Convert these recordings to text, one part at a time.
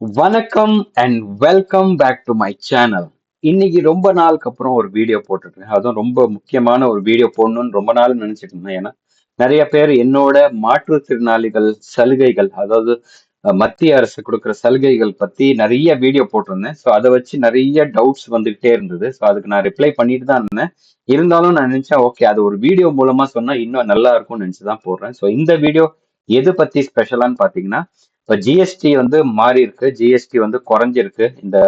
வணக்கம் and welcome back to my channel இன்னைக்கு ரொம்ப நாளுக்கு அப்புறம் ஒரு வீடியோ போட்டுருக்கேன். அதுவும் ரொம்ப முக்கியமான ஒரு வீடியோ போடணும்னு ரொம்ப நாள் நினைச்சிட்டு இருந்தேன். ஏன்னா நிறைய பேர் என்னோட மாற்றுத்திறனாளிகள் சலுகைகள் அதாவது மத்திய அரசு கொடுக்குற சலுகைகள் பத்தி நிறைய வீடியோ போட்டிருந்தேன். ஸோ அதை வச்சு நிறைய டவுட்ஸ் வந்துகிட்டே இருந்தது. ஸோ அதுக்கு நான் ரிப்ளை பண்ணிட்டு தான் இருந்தேன். இருந்தாலும் நான் நினைச்சேன் ஓகே அது ஒரு வீடியோ மூலமா சொன்னா இன்னும் நல்லா இருக்கும்னு நினைச்சு தான் போடுறேன். ஸோ இந்த வீடியோ எது பத்தி ஸ்பெஷலான்னு பாத்தீங்கன்னா இப்போ ஜிஎஸ்டி வந்து மாறி இருக்கு ஜிஎஸ்டி வந்து குறைஞ்சிருக்கு. இந்த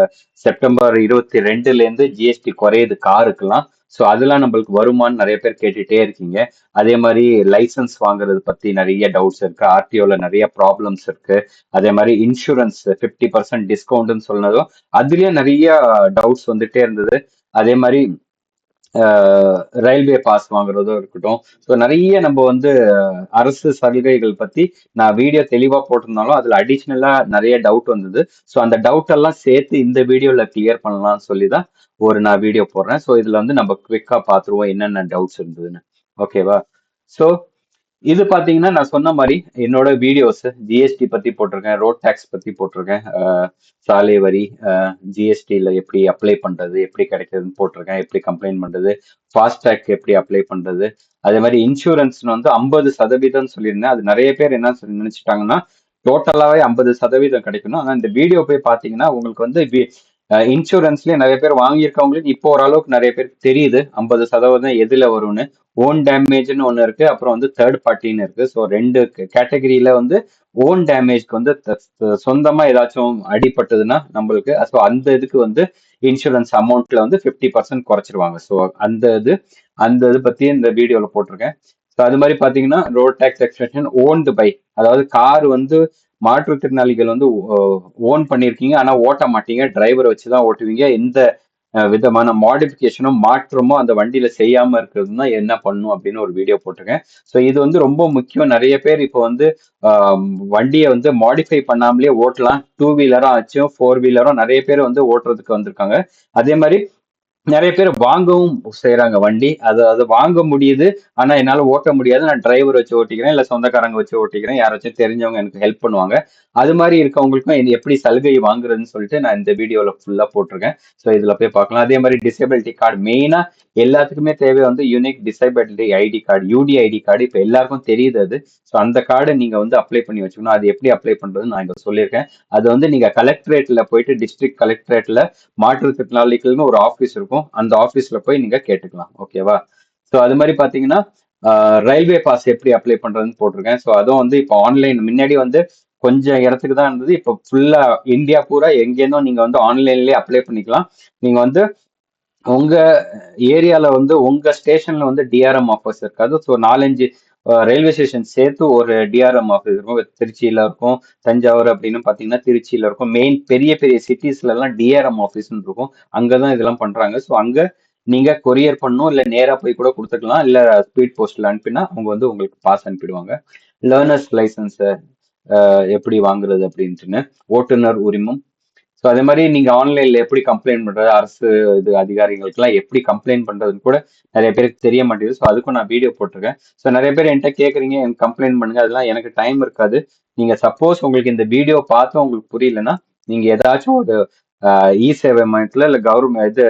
செப்டம்பர் இருபத்தி ரெண்டுலேருந்து ஜிஎஸ்டி குறையுது காருக்கெல்லாம். ஸோ அதெல்லாம் நம்மளுக்கு வருமான்னு நிறைய பேர் கேட்டுகிட்டே இருக்கீங்க. அதே மாதிரி லைசன்ஸ் வாங்குறது பற்றி நிறைய டவுட்ஸ் இருக்கு. ஆர்டிஓவில் நிறைய ப்ராப்ளம்ஸ் இருக்கு. அதே மாதிரி இன்சூரன்ஸ் ஃபிஃப்டி பர்சன்ட் டிஸ்கவுண்ட்னு சொன்னதும் அதுலேயும் நிறைய டவுட்ஸ் வந்துகிட்டே இருந்தது. அதே மாதிரி ரயில்வே பாஸ் வாங்குறதும் இருக்கட்டும். ஸோ நிறைய நம்ம வந்து அரசு சலுகைகள் பத்தி நான் வீடியோ தெளிவா போட்டிருந்தாலும் அதுல அடிஷ்னலா நிறைய டவுட் வந்தது. ஸோ அந்த டவுட் எல்லாம் சேர்த்து இந்த வீடியோல கிளியர் பண்ணலாம்னு சொல்லி தான் ஒரு நான் வீடியோ போடுறேன். ஸோ இதுல வந்து நம்ம குவிக்கா பார்த்துருவோம் என்னென்ன டவுட்ஸ் இருந்ததுன்னு. ஓகேவா ஸோ இது பாத்தீங்கன்னா நான் சொன்ன மாதிரி என்னோட வீடியோஸ் ஜிஎஸ்டி பத்தி போட்டிருக்கேன் ரோட் டேக்ஸ் பத்தி போட்டிருக்கேன் சாலை வரி ஜிஎஸ்டியில் எப்படி அப்ளை பண்றது எப்படி கிடைக்கிறதுன்னு போட்டிருக்கேன் எப்படி கம்ப்ளைண்ட் பண்றது ஃபாஸ்டேக் எப்படி அப்ளை பண்றது அதே மாதிரி இன்சூரன்ஸ்னு வந்து ஐம்பது சதவீதம் சொல்லியிருந்தேன். அது நிறைய பேர் என்ன சொல்லி நினைச்சிட்டாங்கன்னா டோட்டலாவே ஐம்பது சதவீதம் கிடைக்கணும். ஆனா இந்த வீடியோ போய் பாத்தீங்கன்னா உங்களுக்கு வந்து இன்சூரன்ஸ்லயே நிறைய பேர் வாங்கியிருக்கவங்களுக்கு இப்போ ஓரளவுக்கு நிறைய பேருக்கு தெரியுது. ஐம்பது சதவீதம் எதுல வரும்னு. ஓன் டேமேஜ்னு ஒன்று இருக்கு. அப்புறம் வந்து தேர்ட் பார்ட்டின்னு இருக்கு. ஸோ ரெண்டு கேட்டகரியில வந்து ஓன் டேமேஜ்க்கு வந்து சொந்தமா ஏதாச்சும் அடிபட்டதுன்னா நம்மளுக்கு ஸோ அந்த இதுக்கு வந்து இன்சூரன்ஸ் அமௌண்ட்ல வந்து ஃபிஃப்டி பர்சன்ட் குறைச்சிருவாங்க. ஸோ அந்த இது அந்த இது பத்தி இந்த வீடியோல போட்டிருக்கேன். ஸோ அது மாதிரி பாத்தீங்கன்னா ரோட் டேக்ஸ் எக்ஸ்டென்ஷன் ஓன்டு பை அதாவது கார் வந்து மாற்றுத்திறனாளிகள் வந்து ஓன் பண்ணியிருக்கீங்க. ஆனால் ஓட்ட மாட்டீங்க. டிரைவரை வச்சு தான் ஓட்டுவீங்க. எந்த விதமான மாடிஃபிகேஷனும் மாற்றமும் அந்த வண்டியில செய்யாம இருக்கிறதுனா என்ன பண்ணும் அப்படின்னு ஒரு வீடியோ போட்டிருக்கேன். ஸோ இது வந்து ரொம்ப முக்கியம். நிறைய பேர் இப்போ வந்து வண்டியை வந்து மாடிஃபை பண்ணாமலே ஓட்டலாம். டூ வீலரும் ஆச்சும் ஃபோர் வீலரும் நிறைய பேர் வந்து ஓட்டுறதுக்கு வந்திருக்காங்க. அதே மாதிரி நிறைய பேர் வாங்கவும் செய்யறாங்க வண்டி. அது அது வாங்க முடியுது. ஆனா என்னால ஓட்ட முடியாது. நான் டிரைவர் வச்சு ஓட்டிக்கிறேன். இல்ல சொந்தக்காரங்க வச்சு ஓட்டிக்கிறேன். யாராச்சும் தெரிஞ்சவங்க எனக்கு ஹெல்ப் பண்ணுவாங்க. அது மாதிரி இருக்கவங்களுக்கும் இது எப்படி சலுகை வாங்குறதுன்னு சொல்லிட்டு நான் இந்த வீடியோல ஃபுல்லா போட்டிருக்கேன். ஸோ இதுல போய் பார்க்கலாம். அதே மாதிரி டிசேபிலிட்டி கார்டு மெயினா எல்லாத்துக்குமே தேவை வந்து unique disability ID card UD ID card இப்போ எல்லாருக்கும் தெரியுது அது. ஸோ அந்த கார்டை நீங்கள் வந்து அப்ளை பண்ணி வச்சுக்கணும். அது எப்படி அப்ளை பண்ணுறது நான் இங்கே சொல்லியிருக்கேன். அது வந்து நீங்கள் கலெக்டரேட்டில் போயிட்டு டிஸ்ட்ரிக்ட் கலெக்டரேட்டில் மாற்றுத்திறனாளிகள்னு ஒரு ஆஃபீஸ் இருக்கும். அந்த ஆஃபீஸில் போய் நீங்கள் கேட்டுக்கலாம். ஓகேவா ஸோ அது மாதிரி பார்த்தீங்கன்னா ரயில்வே பாஸ் எப்படி அப்ளை பண்ணுறதுன்னு போட்டிருக்கேன். ஸோ அதுவும் வந்து இப்போ ஆன்லைன் முன்னாடி வந்து கொஞ்சம் இடத்துக்கு தான் இருந்தது. இப்போ ஃபுல்லாக இந்தியா பூரா எங்கேருந்தும் நீங்கள் வந்து ஆன்லைன்லேயே அப்ளை பண்ணிக்கலாம். நீங்கள் வந்து உங்க ஏரியால வந்து உங்க ஸ்டேஷன்ல வந்து டிஆர்எம் ஆஃபீஸ் இருக்காது. ஸோ நாலஞ்சு ரயில்வே ஸ்டேஷன் சேர்த்து ஒரு டிஆர்எம் ஆஃபீஸ் இருக்கும். திருச்சியில இருக்கும் தஞ்சாவூர் அப்படின்னு பாத்தீங்கன்னா திருச்சியில இருக்கும். மெயின் பெரிய பெரிய சிட்டிஸ்ல எல்லாம் டிஆர்எம் ஆஃபீஸ்னு இருக்கும். அங்கதான் இதெல்லாம் பண்றாங்க. ஸோ அங்க நீங்க கொரியர் பண்ணும் இல்ல நேரா போய் கூட கொடுத்துக்கலாம் இல்ல ஸ்பீட் போஸ்ட்ல அனுப்பினா அவங்க வந்து உங்களுக்கு பாஸ் அனுப்பிடுவாங்க. லேர்னர்ஸ் லைசன்ஸ் எப்படி வாங்குறது அப்படின்ட்டுன்னு ஓட்டுநர் உரிமம் ஸோ அதே மாதிரி நீங்கள் ஆன்லைனில் எப்படி கம்ப்ளைண்ட் பண்ணுறது அரசு இது அதிகாரிகளுக்கெல்லாம் எப்படி கம்ப்ளைண்ட் பண்ணுறதுன்னு கூட நிறைய பேருக்கு தெரிய மாட்டேங்குது. ஸோ அதுக்கும் நான் வீடியோ போட்டிருக்கேன். ஸோ நிறைய பேர் என்கிட்ட கேட்குறீங்க எனக்கு கம்ப்ளைண்ட் பண்ணுங்க அதெல்லாம் எனக்கு டைம் இருக்காது. நீங்கள் சப்போஸ் உங்களுக்கு இந்த வீடியோ பார்த்து உங்களுக்கு புரியலன்னா நீங்கள் ஏதாச்சும் ஒரு இ சேவை மையத்தில் இல்லை கவர்மெண்ட் இது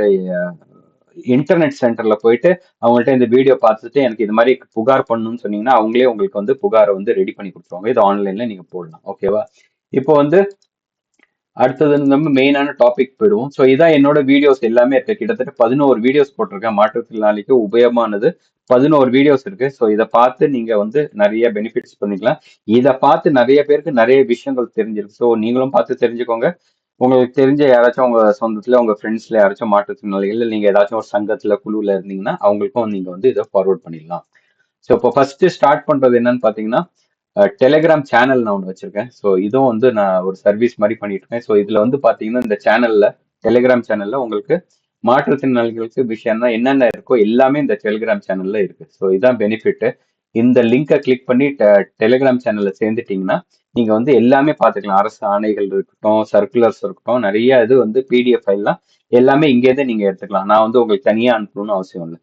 இன்டர்நெட் சென்டர்ல போயிட்டு அவங்கள்ட்ட இந்த வீடியோ பார்த்துட்டு எனக்கு இது மாதிரி புகார் பண்ணணும்னு சொன்னீங்கன்னா அவங்களே உங்களுக்கு வந்து புகாரை வந்து ரெடி பண்ணி கொடுத்துருவாங்க. இது ஆன்லைன்ல நீங்க போடலாம். ஓகேவா இப்போ வந்து அடுத்தது நம்ம மெயினான டாபிக் போயிடுவோம். ஸோ இதான் என்னோட வீடியோஸ் எல்லாமே இருக்கு. கிட்டத்தட்ட பதினோரு வீடியோஸ் போட்டிருக்கேன். மாற்றுத்திறனாளிக்கு உபயோகமானது பதினோரு வீடியோஸ் இருக்கு. ஸோ இதை பார்த்து நீங்க வந்து நிறைய பெனிஃபிட்ஸ் பண்ணிக்கலாம். இதை பார்த்து நிறைய பேருக்கு நிறைய விஷயங்கள் தெரிஞ்சிருக்கு. ஸோ நீங்களும் பார்த்து தெரிஞ்சுக்கோங்க. உங்களுக்கு தெரிஞ்ச யாராச்சும் உங்க சொந்தத்துல உங்க ஃப்ரெண்ட்ஸ்ல யாராச்சும் மாற்றுத்திறனாளிகள் இல்லை நீங்க ஏதாச்சும் ஒரு சங்கத்துல குழுல இருந்தீங்கன்னா அவங்களுக்கும் நீங்க வந்து இதை ஃபார்வர்ட் பண்ணிடலாம். ஸோ இப்போ ஃபர்ஸ்ட் ஸ்டார்ட் பண்றது என்னன்னு பாத்தீங்கன்னா டெலிகிராம் சேனல் நான் ஒன்று வச்சிருக்கேன். ஸோ இதுவும் வந்து நான் ஒரு சர்வீஸ் மாதிரி பண்ணிட்டு இருக்கேன். ஸோ இதுல வந்து பாத்தீங்கன்னா இந்த சேனல்ல டெலிகிராம் சேனல்ல உங்களுக்கு மாற்றுத்திறனாளிகளுக்கு விஷயம் தான் என்னென்ன இருக்கோ எல்லாமே இந்த டெலிகிராம் சேனல்ல இருக்கு. ஸோ இதுதான் பெனிஃபிட் இந்த லிங்கை கிளிக் பண்ணி டெலிகிராம் சேனல்ல சேர்ந்துட்டீங்கன்னா நீங்க வந்து எல்லாமே பார்த்துக்கலாம் அரசு ஆணைகள் இருக்கட்டும் சர்க்குலர்ஸ் இருக்கட்டும் நிறைய இது வந்து பிடிஎஃப் ஃபைல்லாம் எல்லாமே இங்கேருந்து நீங்க எடுத்துக்கலாம். நான் வந்து உங்களுக்கு தனியா அனுப்பணும்னு அவசியம் இல்லை.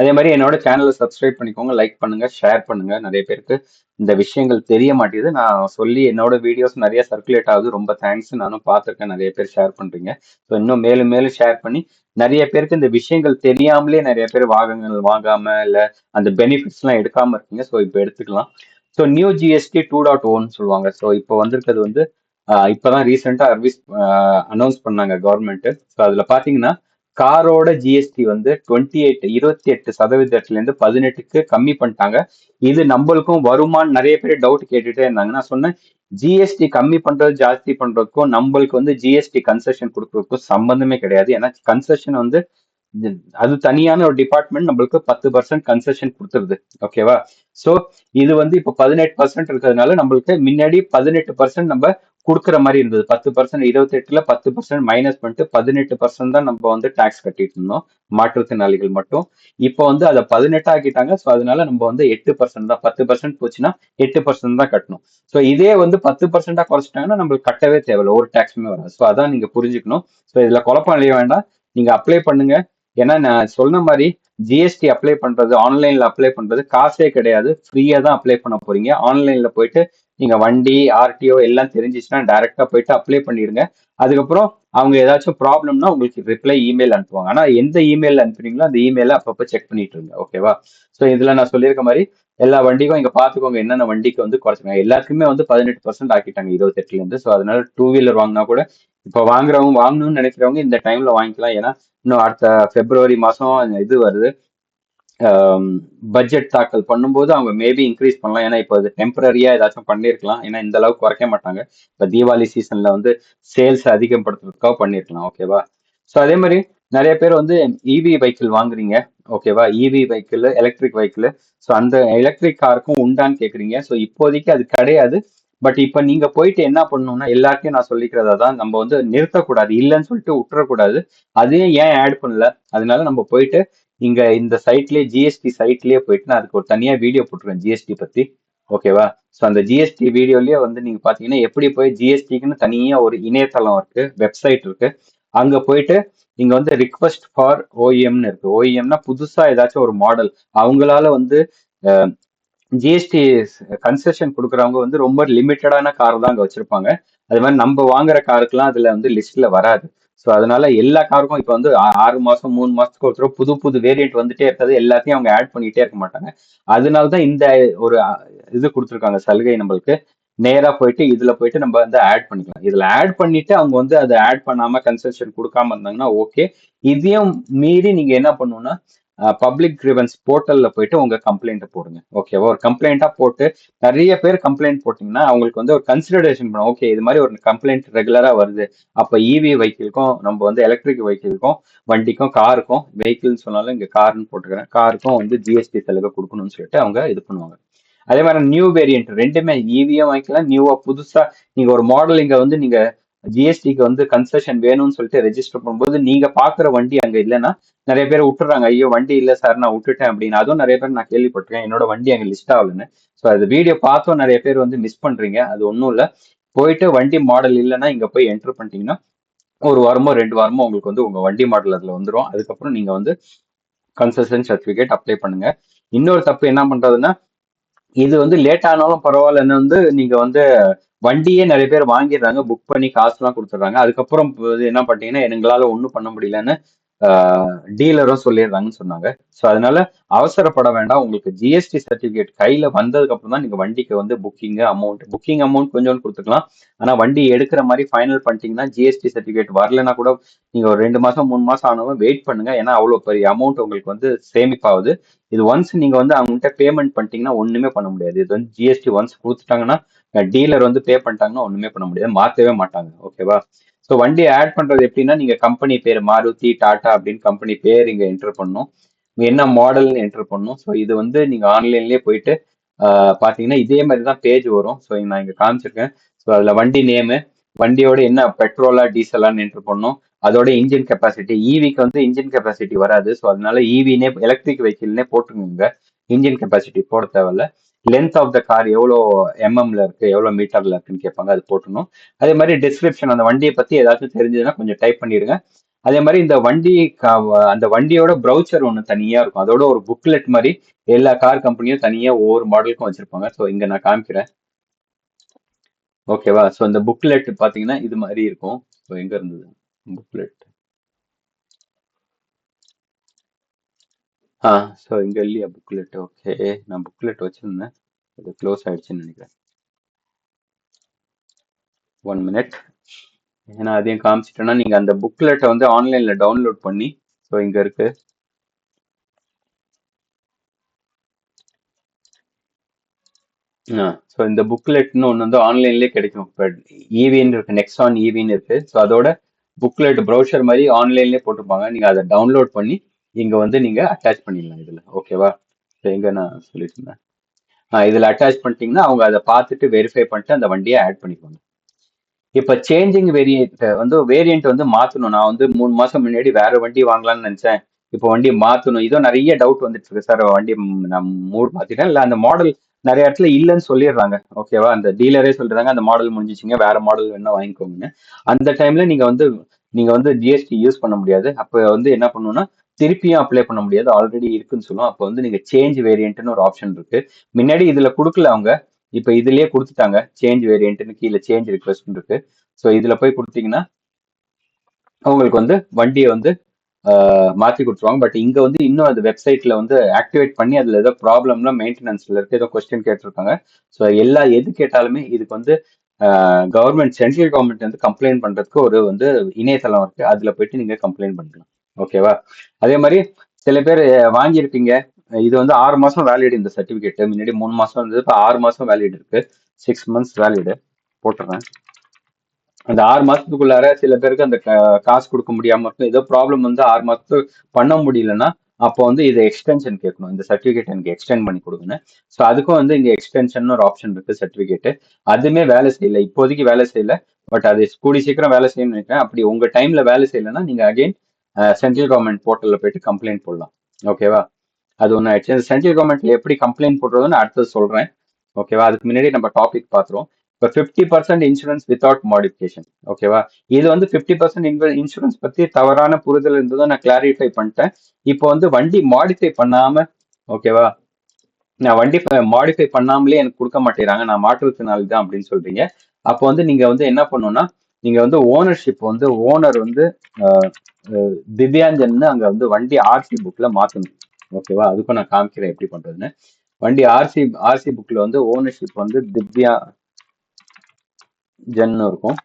அதே மாதிரி என்னோட சேனலை சப்ஸ்கிரைப் பண்ணிக்கோங்க லைக் பண்ணுங்க ஷேர் பண்ணுங்க. நிறைய பேருக்கு இந்த விஷயங்கள் தெரிய மாட்டேங்குது. நான் சொல்லி என்னோட வீடியோஸ் நிறைய சர்க்குலேட் ஆகுது. ரொம்ப தேங்க்ஸ் நானும் பார்த்துருக்கேன். நிறைய பேர் ஷேர் பண்றீங்க. ஸோ இன்னும் மேலும் மேலும் ஷேர் பண்ணி நிறைய பேருக்கு இந்த விஷயங்கள் தெரியாமலே நிறைய பேர் வாகனங்கள் வாங்காம இல்லை அந்த பெனிஃபிட்ஸ்லாம் எடுக்காம இருக்கீங்க. ஸோ இப்போ எடுத்துக்கலாம். So new GST two dot ஓன்னு சொல்லுவாங்க. ஸோ இப்போ வந்திருக்கிறது வந்து இப்போதான் ரீசெண்டாக ரீசெண்டா அனௌன்ஸ் பண்ணாங்க கவர்மெண்ட் ஸோ அதில் பார்த்தீங்கன்னா காரோட ஜிஎஸ்டி வந்து டுவெண்ட்டி எயிட் இருபத்தி எட்டு சதவீதத்துல இருந்து பதினெட்டுக்கு கம்மி பண்ணிட்டாங்க. இது நம்மளுக்கும் வருமான்னு நிறைய பேர் டவுட் கேட்டுட்டே இருந்தாங்க. நான் சொன்னேன் ஜிஎஸ்டி கம்மி பண்றது ஜாஸ்தி பண்றதுக்கும் நம்மளுக்கு வந்து ஜிஎஸ்டி கன்செஷன் கொடுக்கறதுக்கும் சம்பந்தமே கிடையாது. ஏன்னா கன்செஷன் வந்து அது தனியான ஒரு டிபார்ட்மெண்ட் நம்மளுக்கு பத்து பர்சன்ட் கன்செஷன் கொடுத்துருது. ஓகேவா சோ இது வந்து இப்போ பதினெட்டு பர்சன்ட் இருக்கிறதுனால நம்மளுக்கு முன்னாடி பதினெட்டு பர்சன்ட் நம்ம கொடுக்குற மாதிரி இருந்தது. பத்து பர்சன்ட் இருபத்தி எட்டுல பத்து பர்சன்ட் மைனஸ் பண்ணிட்டு பதினெட்டு பர்சன்ட் தான் நம்ம வந்து டாக்ஸ் கட்டிட்டு இருந்தோம். மாற்றுத்திறனாளிகள் மட்டும். இப்போ வந்து அதை பதினெட்டு ஆக்கிட்டாங்க ஸோ அதனால நம்ம வந்து எட்டு பர்சன்ட் தான். பத்து பர்சன்ட் போச்சுன்னா எட்டு பர்சன்ட் தான் கட்டணும். ஸோ இதே வந்து பத்து பர்சன்டா குறைச்சிட்டாங்கன்னா நம்மளுக்கு கட்டவே தேவையில்ல. ஒரு டாக்ஸுமே வராது. ஸோ அதான் நீங்க புரிஞ்சுக்கணும். ஸோ இதுல குழப்பம் அழிய வேண்டாம். நீங்க அப்ளை பண்ணுங்க. ஏன்னா நான் சொன்ன மாதிரி ஜிஎஸ்டி அப்ளை பண்றது ஆன்லைன்ல அப்ளை பண்றது காசே கிடையாது. ஃப்ரீயா தான் அப்ளை பண்ண போறீங்க. ஆன்லைன்ல போயிட்டு நீங்க வண்டி ஆர்டிஓ எல்லாம் தெரிஞ்சிச்சுன்னா டைரக்டா போயிட்டு அப்ளை பண்ணிடுங்க அதுக்கப்புறம் அவங்க ஏதாச்சும் ப்ராப்ளம்னா உங்களுக்கு ரிப்ளை இமெயில் அனுப்புவாங்க. ஆனா எந்த இமெயில் அனுப்புறீங்களோ அந்த இமெயில அப்பப்போ செக் பண்ணிட்டு இருங்க ஓகேவா ஸோ இதுல நான் சொல்லியிருக்க மாதிரி எல்லா வண்டிக்கும் இங்க பாத்துக்கோங்க என்னென்ன வண்டிக்கு வந்து குறைச்சிருக்காங்க. எல்லாருக்குமே வந்து பதினெட்டு பர்சன்ட் ஆக்கிட்டாங்க இருபத்தெட்டுல இருந்து ஸோ அதனால டூ வீலர் வாங்கினா கூட இப்போ வாங்குறவங்க வாங்கணும்னு நினைக்கிறவங்க இந்த டைம்ல வாங்கிக்கலாம். ஏன்னா இன்னும் அடுத்த பிப்ரவரி மாசம் இது வருது. Um, பட்ஜெட் தாக்கல் பண்ணும்போது அவங்க மேபி இன்க்ரீஸ் பண்ணலாம். ஏன்னா இப்போ அது டெம்பரரியா ஏதாச்சும் பண்ணியிருக்கலாம் ஏன்னா இந்த அளவுக்கு குறைக்க மாட்டாங்க. இப்போ தீபாவளி சீசன்ல வந்து சேல்ஸ் அதிகப்படுத்துறதுக்காக பண்ணியிருக்கலாம் ஓகேவா ஸோ அதே மாதிரி நிறைய பேர் வந்து இவி வெஹிக்கிள் வாங்குறீங்க. ஓகேவா EV vehicle electric vehicle so அந்த எலக்ட்ரிக் காருக்கும் உண்டான்னு கேட்குறீங்க ஸோ இப்போதைக்கு அது கிடையாது. பட் இப்போ நீங்க போயிட்டு என்ன பண்ணணும்னா எல்லாத்தையும் நான் சொல்லிக்கிறதா தான் நம்ம வந்து நிறுத்தக்கூடாது. இல்லைன்னு சொல்லிட்டு விட்டுறக்கூடாது. அதையும் ஏன் ஆட் பண்ணல? அதனால நம்ம போயிட்டு இங்க இந்த சைட்லயே ஜிஎஸ்டி சைட்லயே போயிட்டு நான் அதுக்கு ஒரு தனியா வீடியோ போட்டுருவேன் ஜிஎஸ்டி பத்தி. ஓகேவா ஸோ அந்த ஜிஎஸ்டி வீடியோலயே வந்து நீங்க பாத்தீங்கன்னா எப்படி போய் ஜிஎஸ்டிக்குன்னு தனியா ஒரு இணையதளம் இருக்கு வெப்சைட் இருக்கு அங்க போயிட்டு இங்க வந்து ரிக்வெஸ்ட் ஃபார் ஓஇஎம்னு இருக்கு. ஓஇஎம்னா புதுசா ஏதாச்சும் ஒரு மாடல் அவங்களால வந்து ஜிஎஸ்டி கன்செஷன் கொடுக்குறவங்க வந்து ரொம்ப லிமிட்டடான கார் தான் அங்க வச்சிருப்பாங்க. அது மாதிரி நம்ம வாங்குற காருக்கெல்லாம் அதுல வந்து லிஸ்ட்ல வராது. ஸோ அதனால எல்லா காருக்கும் இப்போ வந்து ஆறு மாதம் மூணு மாதத்துக்கு ஒரு தடவை புது புது வேரியண்ட் வந்துட்டே இருக்கிறது. எல்லாத்தையும் அவங்க ஆட் பண்ணிட்டே இருக்க மாட்டாங்க. அதனால தான் இந்த ஒரு இது கொடுத்துருக்காங்க சலுகை நம்மளுக்கு. நேராக போயிட்டு இதில் போயிட்டு நம்ம வந்து ஆட் பண்ணிக்கலாம். இதில் ஆட் பண்ணிட்டு அவங்க வந்து அதை ஆட் பண்ணாம கன்செஷன் கொடுக்காம இருந்தாங்கன்னா ஓகே இதையும் மீறி நீங்கள் என்ன பண்ணணும்னா பப்ளிக் கிரிவன்ஸ் போர்ட்டலில் போயிட்டு உங்கள் கம்ப்ளைண்ட்டை போடுங்க. ஓகேவா ஒரு கம்ப்ளைண்ட்டாக போட்டு நிறைய பேர் கம்ப்ளைண்ட் போட்டிங்கன்னா அவங்களுக்கு வந்து ஒரு கன்சிடரேஷன் பண்ணும் ஓகே இது மாதிரி ஒரு கம்ப்ளைண்ட் ரெகுலராக வருது. அப்போ இவி வெஹிக்கிள்க்கும் நம்ம வந்து எலக்ட்ரிக் வெஹிக்கிள்க்கும் வண்டிக்கும் காருக்கும் வெஹிக்கிள்னு சொன்னாலும் இங்கே கார்னு போட்டுக்கிறேன். காருக்கும் வந்து ஜிஎஸ்டி சலுகை கொடுக்கணும்னு சொல்லிட்டு அவங்க இது பண்ணுவாங்க. அதே மாதிரி நியூ வேரியன்ட் ரெண்டுமே ஈவியும் வாங்கிக்கலாம். நியூவாக புதுசாக நீங்கள் ஒரு மாடல் இங்கே வந்து நீங்கள் ஜிஎஸ்டிக்கு வந்து கன்செஷன் வேணும்னு சொல்லிட்டு ரெஜிஸ்டர் பண்ணும்போது நீங்க பாக்குற வண்டி அங்க இல்லைன்னா நிறைய பேர் விட்டுறாங்க. ஐயோ வண்டி இல்லை சார் நான் விட்டுட்டேன் அப்படின்னு. அதுவும் நிறைய பேர் நான் கேள்விப்பட்டிருக்கேன். என்னோட வண்டி அங்க லிஸ்ட் ஆகலன்னு ஸோ அது வீடியோ பார்த்தும். நிறைய பேர் வந்து மிஸ் பண்றீங்க. அது ஒன்றும் இல்லை. போயிட்டு வண்டி மாடல் இல்லைன்னா இங்க போய் என்டர் பண்ணிட்டீங்கன்னா ஒரு வாரமோ ரெண்டு வாரமோ உங்களுக்கு வந்து உங்க வண்டி மாடல் அதுல வந்துடும் அதுக்கப்புறம் நீங்க வந்து கன்செஷன் சர்டிபிகேட் அப்ளை பண்ணுங்க. இன்னொரு தப்பு என்ன பண்றதுன்னா இது வந்து லேட் ஆனாலும் பரவாயில்லன்னு வந்து நீங்க வந்து வண்டியே நிறைய பேர் வாங்கிடுறாங்க. புக் பண்ணி காசுலாம் கொடுத்துட்றாங்க. அதுக்கப்புறம் இது என்ன பண்ணீங்கன்னா எங்களால ஒன்றும் பண்ண முடியலன்னு டீலரும் சொல்லிடுறாங்கன்னு சொன்னாங்க. ஸோ அதனால அவசரப்பட வேண்டாம். உங்களுக்கு ஜிஎஸ்டி சர்டிஃபிகேட் கையில வந்ததுக்கு அப்புறம் தான் நீங்க வண்டிக்கு வந்து புக்கிங் அமௌண்ட் புக்கிங் அமௌண்ட் கொஞ்சோண்டு கொடுத்துக்கலாம். ஆனா வண்டி எடுக்கிற மாதிரி ஃபைனல் பண்ணிட்டீங்கன்னா ஜிஎஸ்டி சர்டிஃபிகேட் வரலன்னா கூட நீங்க ஒரு ரெண்டு மாசம் மூணு மாசம் ஆனாலும் வெயிட் பண்ணுங்க. ஏன்னா அவ்வளவு பெரிய அமௌண்ட் உங்களுக்கு வந்து சேமிப்பாகுது. இது ஒன்ஸ் நீங்க வந்து அவங்ககிட்ட பேமெண்ட் பண்ணிட்டீங்கன்னா ஒண்ணுமே பண்ண முடியாது. இது வந்து ஜிஎஸ்டி ஒன்ஸ் கொடுத்துட்டாங்கன்னா டீலர் வந்து பே பண்ணிட்டாங்கன்னா ஒண்ணுமே பண்ண முடியாது. மாத்தவே மாட்டாங்க. ஓகேவா ஸோ வண்டி ஆட் பண்றது எப்படின்னா நீங்க கம்பெனி பேர் மாருதி டாடா அப்படின்னு கம்பெனி பேர் இங்க என்டர் பண்ணும். என்ன மாடல்னு என்டர் பண்ணும். ஸோ இது வந்து நீங்க ஆன்லைன்லயே போயிட்டு பார்த்தீங்கன்னா பாத்தீங்கன்னா இதே மாதிரி தான் பேஜ் வரும் ஸோ நான் இங்க காமிச்சிருக்கேன். ஸோ அதில் வண்டி நேமு வண்டியோட என்ன பெட்ரோலா டீசலான்னு என்டர் பண்ணும். அதோட இன்ஜின் கெப்பாசிட்டி ஈவிக்கு வந்து இன்ஜின் கெப்பாசிட்டி வராது. ஸோ அதனால ஈவினே எலக்ட்ரிக் வெஹிக்கிள்னே போட்டுருங்க இன்ஜின் கெப்பாசிட்டி போட தேவையில்ல. லென்த் ஆஃப் த கார் எவ்வளோ எம்எம்ல இருக்கு எவ்வளோ மீட்டர்ல இருக்குன்னு கேட்பாங்க அது போட்டணும் அதே மாதிரி டிஸ்கிரிப்ஷன் அந்த வண்டியை பத்தி ஏதாச்சும் தெரிஞ்சதுன்னா கொஞ்சம் டைப் பண்ணிடுங்க. அதே மாதிரி இந்த வண்டி க- அந்த வண்டியோட ப்ரௌச்சர் ஒன்று தனியா இருக்கும். அதோட ஒரு புக்லெட் மாதிரி எல்லா கார் கம்பெனியும் தனியா ஒவ்வொரு மாடலுக்கும் வச்சிருப்பாங்க. ஸோ இங்க நான் காமிக்கிறேன். ஓகேவா ஸோ இந்த புக்லெட் பாத்தீங்கன்னா இது மாதிரி இருக்கும். ஸோ எங்க இருந்தது? புக்லெட் ஆ ஸோ இங்கே இல்லையா புக்லெட் ஓகே நான் புக்லெட் வச்சுருந்தேன். அது க்ளோஸ் ஆகிடுச்சுன்னு நினைக்கிறேன். ஒன் மினிட் ஏன்னா அதையும் காமிச்சிட்டேன்னா நீங்கள் அந்த புக்லெட்டை வந்து ஆன்லைனில் டவுன்லோட் பண்ணி ஸோ இங்கே இருக்கு. ஸோ இந்த புக்லெட்னு ஒன்று வந்து ஆன்லைன்லேயே கிடைக்கும். இப்போ ஈவின்னு இருக்குது நெக்ஸ்ட் ஆன் ஈவின்னு இருக்குது ஸோ அதோட புக்லெட் ப்ரௌசர் மாதிரி ஆன்லைன்லேயே போட்டிருப்பாங்க. நீங்கள் அதை டவுன்லோட் பண்ணி இங்க வந்து நீங்க அட்டாச் பண்ணிடலாம் இதுல. ஓகேவா ஸோ எங்க நான் சொல்லிட்டு இருந்தேன். இதுல அட்டாச் பண்ணிட்டீங்கன்னா அவங்க அதை பார்த்துட்டு வெரிஃபை பண்ணிட்டு அந்த வண்டியை ஆட் பண்ணிக்குவாங்க. இப்ப சேஞ்சிங் வேரியன்ட் வந்து வேரியன்ட் வந்து மாத்தணும். நான் வந்து மூணு மாசம் முன்னாடி வேற வண்டி வாங்கலாம்னு நினைச்சேன். இப்போ வண்டி மாத்தணும். இதோ நிறைய டவுட் வந்துட்டு இருக்கு சார் வண்டி நான் மூட் மாத்திட்டேன். இல்ல அந்த மாடல் நிறைய இடத்துல இல்லைன்னு சொல்லிடுறாங்க. ஓகேவா அந்த டீலரே சொல்றாங்க அந்த மாடல் முடிஞ்சிச்சுங்க. வேற மாடல் வேணா வாங்கிக்கோங்க அந்த டைம்ல நீங்க வந்து நீங்க வந்து ஜிஎஸ்டி யூஸ் பண்ண முடியாது. அப்ப வந்து என்ன பண்ணணும்னா திருப்பியும் அப்ளை பண்ண முடியாது. ஆல்ரெடி இருக்குன்னு சொல்லுவோம் அப்போ வந்து நீங்கள் சேஞ்ச் வேரியன்ட்னு ஒரு ஆப்ஷன் இருக்கு. முன்னாடி இதில் கொடுக்கல அவங்க. இப்போ இதுலேயே கொடுத்துட்டாங்க. சேஞ்ச் வேரியன்ட்னு கீழே சேஞ்ச் ரிக்வஸ்ட்னு இருக்கு. ஸோ இதில் போய் கொடுத்தீங்கன்னா அவங்களுக்கு வந்து வண்டியை வந்து மாற்றி கொடுத்துருவாங்க. பட் இங்கே வந்து இன்னும் அது வெப்சைட்டில் வந்து ஆக்டிவேட் பண்ணி அதில் ஏதோ ப்ராப்ளம்லாம் மெயின்டெனன்ஸ்ல இருக்குது ஏதோ கொஸ்டின் கேட்டிருக்காங்க. ஸோ எல்லா எது கேட்டாலுமே இதுக்கு வந்து கவர்மெண்ட் சென்ட்ரல் கவர்மெண்ட் வந்து கம்ப்ளைண்ட் பண்ணுறதுக்கு ஒரு வந்து இணையதளம் இருக்குது அதில் போயிட்டு நீங்க கம்ப்ளைண்ட் பண்ணிக்கலாம். ஓகேவா? அதே மாதிரி சில பேர் வாங்கியிருப்பீங்க. இது வந்து ஆறு மாசம் வேலிட் இந்த சர்டிபிகேட் முன்னாடி மூணு மாசம் இருந்தது இப்போ ஆறு மாசம் வேலிட் இருக்கு. சிக்ஸ் மந்த்ஸ் வேலிடு போட்டுறேன். அந்த ஆறு மாசத்துக்குள்ளார சில பேருக்கு அந்த கா- காசு கொடுக்க முடியாம இருக்கும். ஏதோ ப்ராப்ளம் வந்து ஆறு மாதத்துக்கு பண்ண முடியலன்னா அப்போ வந்து இதை எக்ஸ்டென்ஷன் கேட்கணும். இந்த சர்டிபிகேட் எனக்கு எக்ஸ்டெண்ட் பண்ணி கொடுங்க ஸோ அதுக்கும் வந்து இங்க எக்ஸ்டென்ஷன் ஒரு ஆப்ஷன் இருக்கு சர்டிபிகேட் அதுவுமே வேலை செய்யலை. இப்போதைக்கு வேலை செய்யல. பட் அது கூடி சீக்கிரம் வேலை செய்யணும்னு நினைக்கிறேன். அப்படி உங்க டைம்ல வேலை செய்யலைன்னா நீங்க அகைன் சென்ட்ரல் கவர்மெண்ட் போர்ட்டலில் போயிட்டு கம்ப்ளைண்ட் போடலாம். ஓகேவா அது ஒன்று ஆயிடுச்சு. சென்ட்ரல் கவர்மெண்ட்ல எப்படி கம்ப்ளைண்ட் போடுறதுன்னு அடுத்தது சொல்கிறேன் ஓகேவா அதுக்கு முன்னாடி நம்ம டாபிக் பார்த்துருவோம். இப்போ fifty percent insurance without modification ஓகேவா இது வந்து ஃபிஃப்டி பர்சன்ட் இன்சூரன்ஸ் பற்றி தவறான புரிதல் இருந்ததை நான் கிளாரிஃபை பண்ணிட்டேன். இப்போ வந்து வண்டி மாடிஃபை பண்ணாமல் ஓகேவா நான் வண்டி மாடிஃபை பண்ணாமலே எனக்கு கொடுக்க மாட்டேறாங்க நான் மாற்றுத்திறனாளி தான் அப்படின்னு சொல்றீங்க. அப்போ வந்து நீங்கள் வந்து என்ன பண்ணணும்னா நீங்கள் வந்து ஓனர்ஷிப் வந்து ஓனர் வந்து திவ்யாஞ்சன் அங்க வந்து வண்டி ஆர்சி புக்ல மாத்தணும். ஓகேவா அதுக்கும் நான் காமிக்கிறேன் எப்படி பண்றதுன்னு. வண்டி ஆர்சி ஆர்சி புக்ல வந்து ஓனர்ஷிப் வந்து திவ்யா ஜன்னு இருக்கும்